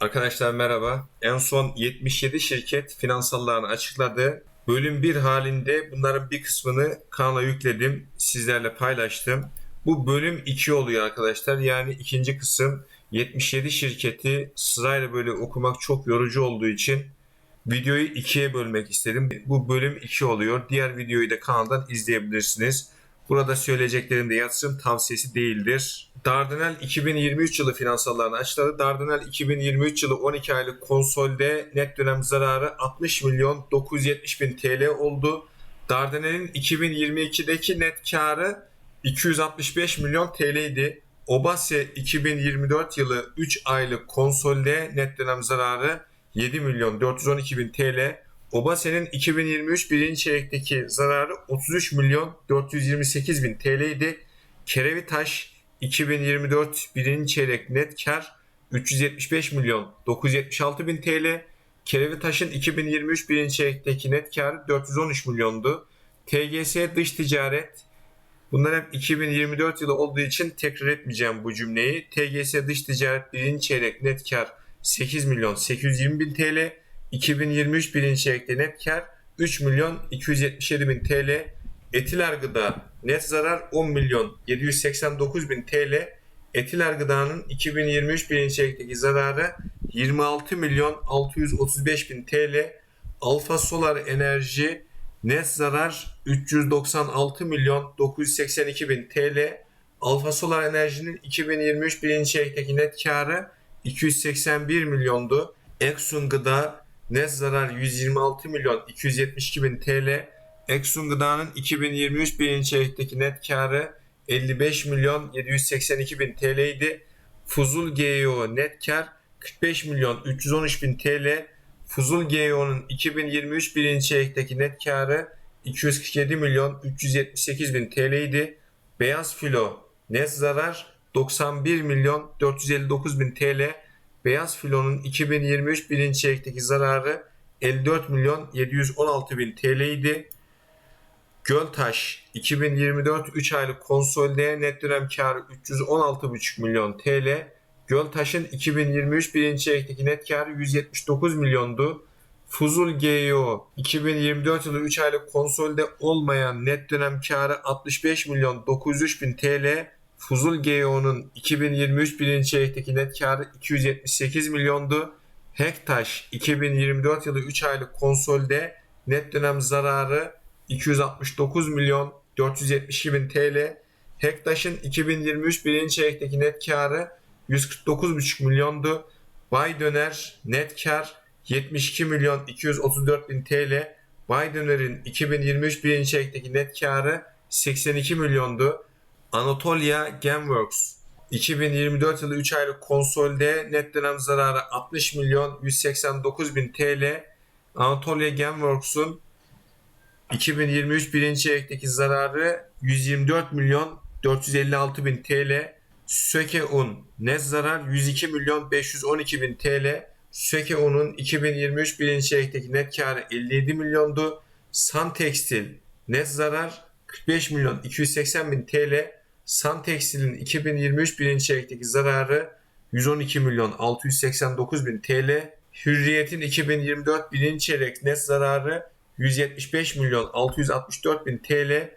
Arkadaşlar merhaba. En son 77 şirket finansallarını açıkladı. Bölüm 1 halinde bunların bir kısmını kanala yükledim. Sizlerle paylaştım. Bu bölüm 2 oluyor arkadaşlar. Yani ikinci kısım 77 şirketi sırayla böyle okumak çok yorucu olduğu için videoyu ikiye bölmek istedim. Bu bölüm 2 oluyor. Diğer videoyu da kanaldan izleyebilirsiniz. Burada söyleyeceklerim de yatırım tavsiyesi değildir. Dardanel 2023 yılı finansallarını açıkladı. Dardanel 2023 yılı 12 aylık konsolde net dönem zararı 60 milyon 970 bin TL oldu. Dardanel'in 2022'deki net karı 265 milyon TL idi. Obase 2024 yılı 3 aylık konsolde net dönem zararı 7 milyon 412 bin TL. Obase'nin 2023 birinci çeyrekteki zararı 33 milyon 428 bin TL idi. Kerevitaş 2024 birinci çeyrek net kar 375 milyon 976 bin TL. Kerevitaş'ın 2023 birinci çeyrekteki net karı 413 milyondu. TGS dış ticaret Bunlar hep 2024 yılı olduğu için tekrar etmeyeceğim bu cümleyi. TGS dış ticaret birinci çeyrek net kar 8 milyon 820 bin TL. 2023 birinci çeyrekte net kar 3 milyon 277 bin TL. Etiler gıda net zarar 10 milyon 789 bin TL. Etiler gıdanın 2023 birinci çeyrekteki zararı 26 milyon 635 bin TL. Alfa Solar Enerji net zarar 396 milyon 982 bin TL. Alfa Solar Enerji'nin 2023 birinci çeyrekteki net karı 281 milyondu. Exxon Gıda net zarar 126 milyon 272 bin TL. Exxon Gıda'nın 2023 birinci çeyrekteki net karı 55 milyon 782 bin TL idi. Fuzul GEO net kar 45 milyon 313 bin TL. Fuzul GEO'nun 2023 birinci çeyrekteki net karı 247 milyon 378 bin TL idi. Beyaz Filo net zarar 91 milyon 459 bin TL. Beyaz Filo'nun 2023 birinci çeyrekteki zararı 54 milyon 716 bin TL idi. Göltaş 2024 3 aylık konsolide net dönem karı 316,5 milyon TL. Göltaş'ın 2023 birinci çeyrekteki net karı 179 milyondu. Fuzul GEO 2024 yılı 3 aylık konsolide olmayan net dönem karı 65 milyon 903 bin TL. Fuzul GEO'nun 2023 birinci çeyrekteki net karı 278 milyondu. Hektaş 2024 yılı 3 aylık konsolde net dönem zararı 269 milyon 472 bin TL. Hektaş'ın 2023 birinci çeyrekteki net karı 149,5 milyondu. Bay Döner net kar 72 milyon 234 bin TL. Bay Döner'in 2023 birinci çeyrekteki net karı 82 milyondu. Anatolia Gameworks 2024 yılı 3 aylık konsolde net dönem zararı 60 milyon 189 bin TL. Anatolia Gameworks'un 2023 birinci çeyrekteki zararı 124 milyon 456 bin TL. Söke Un net zarar 102 milyon 512 bin TL. Söke Un'un 2023 birinci çeyrekteki net karı 57 milyondu. San Tekstil net zarar 45 milyon 280 bin TL. San Tekstil'in 2023 birinci çeyrekteki zararı 112 milyon 689 bin TL. Hürriyet'in 2024 birinci çeyrek net zararı 175 milyon 664 bin TL.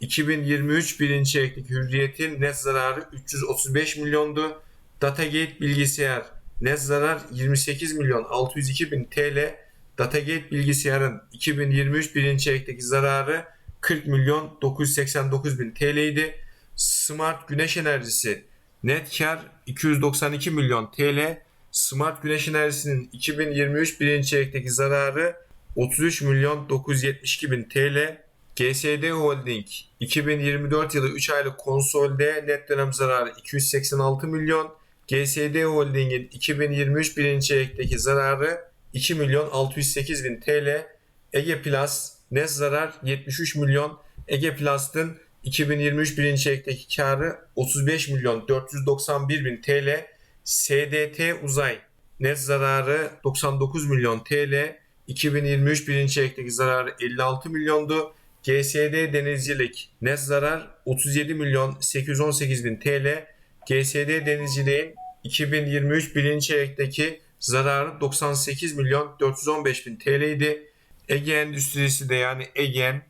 2023 birinci çeyrekteki Hürriyet'in net zararı 335 milyondu. Datagate bilgisayar net zarar 28 milyon 602 bin TL. Datagate bilgisayarın 2023 birinci çeyrekteki zararı 40 milyon 989 bin TL idi. Smart Güneş Enerjisi net kar 292 milyon TL. Smart Güneş Enerjisi'nin 2023 birinci çeyrekteki zararı 33 milyon 972 bin TL. GSD Holding 2024 yılı 3 aylık konsolde net dönem zararı 286 milyon. GSD Holding'in 2023 birinci çeyrekteki zararı 2 milyon 608 bin TL. Ege Plus net zarar 73 milyon. Ege Plus'ın 2023 birinci çeyrekteki karı 35 milyon 491 bin TL. SDT Uzay net zararı 99 milyon TL. 2023 birinci çeyrekteki zararı 56 milyondu. GSD Denizcilik net zarar 37 milyon 818 bin TL. GSD Denizciliğin 2023 birinci çeyrekteki zararı 98 milyon 415 bin TL idi. Ege Endüstrisi de yani Egen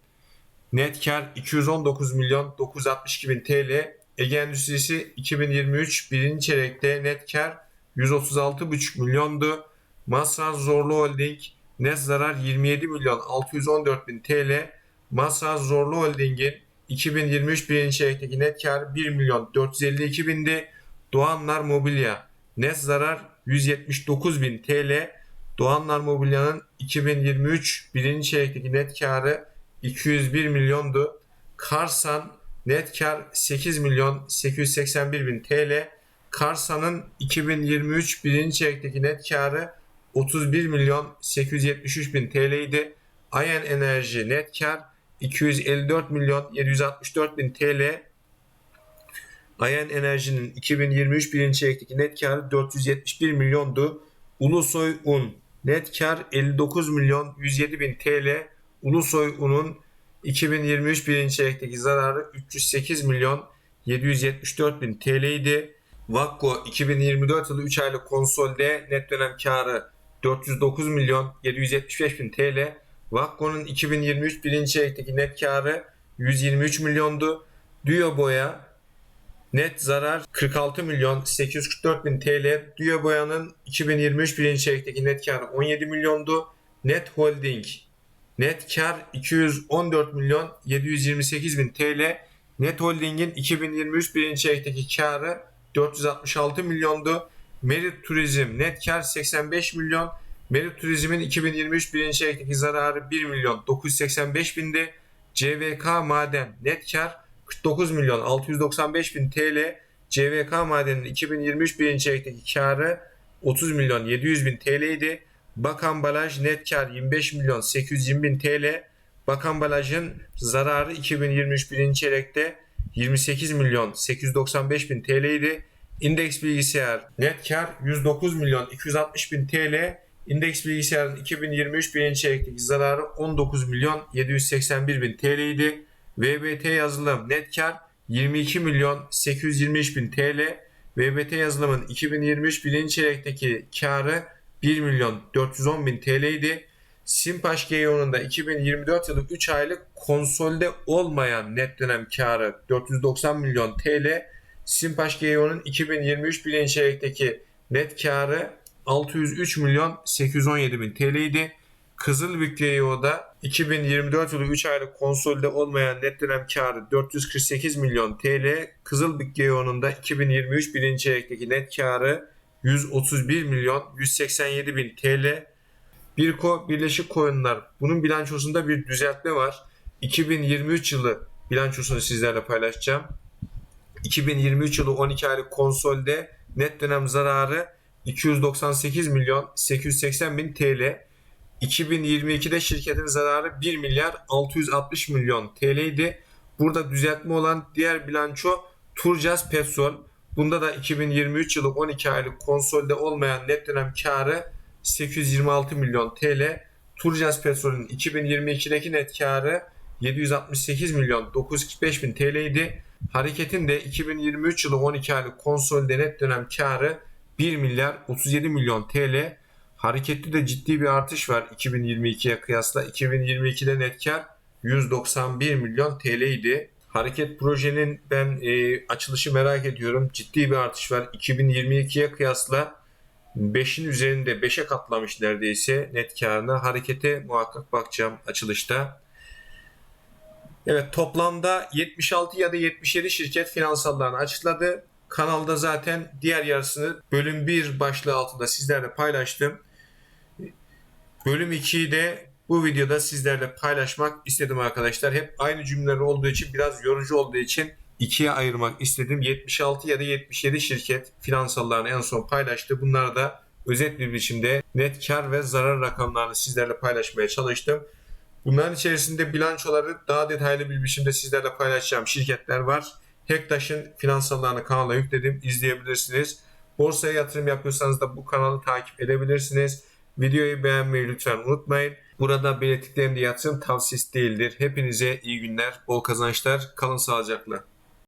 net kar 219 milyon 962 bin TL. Ege Endüstrisi 2023 birinci çeyrekte net kar 136,5 milyondu. Masra Zorlu Holding net zarar 27 milyon 614 bin TL. Masra Zorlu Holding'in 2023 birinci çeyrekteki net kar 1 milyon 452 bindi. Doğanlar Mobilya net zarar 179 bin TL. Doğanlar Mobilya'nın 2023 birinci çeyrekteki net karı 201 milyondu. Karsan net kar 8 milyon 881 bin TL. Karsan'ın 2023 birinci çeyrekteki net karı 31 milyon 873 bin TL idi. Ayen Enerji net kar 254 milyon 764 bin TL. Ayen Enerji'nin 2023 birinci çeyrekteki net karı 471 milyondu. Ulusoy Un net kar 59 milyon 107 bin TL. Ulusoy Un'un 2023 birinci çeyrekteki zararı 308 milyon 774 bin TL idi. Vakko 2024 yılı 3 aylık konsolde net dönem karı 409 milyon 775 bin TL. Vakko'nun 2023 birinci çeyrekteki net karı 123 milyondu. Duyo Boya net zarar 46 milyon 844 bin TL. Duyo Boya'nın 2023 birinci çeyrekteki net karı 17 milyondu. Net Holding net kar 214 milyon 728 bin TL. Net Holding'in 2023 birinci çeyrekteki karı 466 milyondu. Merit Turizm net kar 85 milyon. Merit Turizm'in 2023 birinci çeyrekteki zararı 1 milyon 985 bindi. CVK Maden net kar 49 milyon 695 bin TL. CVK Maden'in 2023 birinci çeyrekteki karı 30 milyon 700 bin TL idi. Bakan Balaj net kar 25 milyon 820 bin TL. Bakan Balaj'ın zararı 2023 birinci çeyrekte 28 milyon 895 bin TL idi. İndeks bilgisayar net kar 109 milyon 260 bin TL. İndeks bilgisayarın 2023 birinci çeyrekteki zararı 19 milyon 781 bin TL idi. VBT yazılım net kar 22 milyon 823 bin TL. VBT yazılımın 2023 birinci çeyrekteki karı 1 milyon 410 bin TL idi. Simpaş GEO'nun da 2024 yılı 3 aylık konsolde olmayan net dönem karı 490 milyon TL. Simpaş GEO'nun 2023 birinci çeyrekteki net karı 603 milyon 817 bin TL idi. Kızılbük GEO'da 2024 yılı 3 aylık konsolde olmayan net dönem karı 448 milyon TL. Kızılbük GEO'nun da 2023 birinci çeyrekteki net karı 131 milyon 187 bin TL. Birko Birleşik Koyunlar bunun bilançosunda bir düzeltme var. 2023 yılı bilançosunu sizlerle paylaşacağım. 2023 yılı 12 aylık konsolde net dönem zararı 298 milyon 880 bin TL. 2022'de şirketin zararı 1 milyar 660 milyon TL idi. Burada düzeltme olan diğer bilanço Turcas Petrol. Bunda da 2023 yılı 12 aylık konsolde olmayan net dönem karı 826 milyon TL. Turcas Petrol'ün 2022'deki net karı 768 milyon 945 bin TL idi. Hareketin de 2023 yılı 12 aylık konsolde net dönem karı 1 milyar 37 milyon TL. Harekette de ciddi bir artış var 2022'ye kıyasla. 2022'de net kar 191 milyon TL idi. Hareket projenin ben e, açılışı merak ediyorum. Ciddi bir artış var. 2022'ye kıyasla 5'in üzerinde 5'e katlamış neredeyse net karına. Harekete muhakkak bakacağım açılışta. Evet toplamda 76 ya da 77 şirket finansallarını açıkladı. Kanalda zaten diğer yarısını bölüm 1 başlığı altında sizlerle paylaştım. Bölüm 2'yi de bu videoda sizlerle paylaşmak istedim arkadaşlar. Hep aynı cümleler olduğu için biraz yorucu olduğu için ikiye ayırmak istedim. 76 ya da 77 şirket finansallarını en son paylaştı. Bunları da özet bir biçimde net kar ve zarar rakamlarını sizlerle paylaşmaya çalıştım. Bunların içerisinde bilançoları daha detaylı bir biçimde sizlerle paylaşacağım şirketler var. Hektaş'ın finansallarını kanala yükledim. izleyebilirsiniz. Borsaya yatırım yapıyorsanız da bu kanalı takip edebilirsiniz. Videoyu beğenmeyi lütfen unutmayın. Burada belirttiklerim de yatırım tavsiyesi değildir. Hepinize iyi günler, bol kazançlar, kalın sağlıcakla.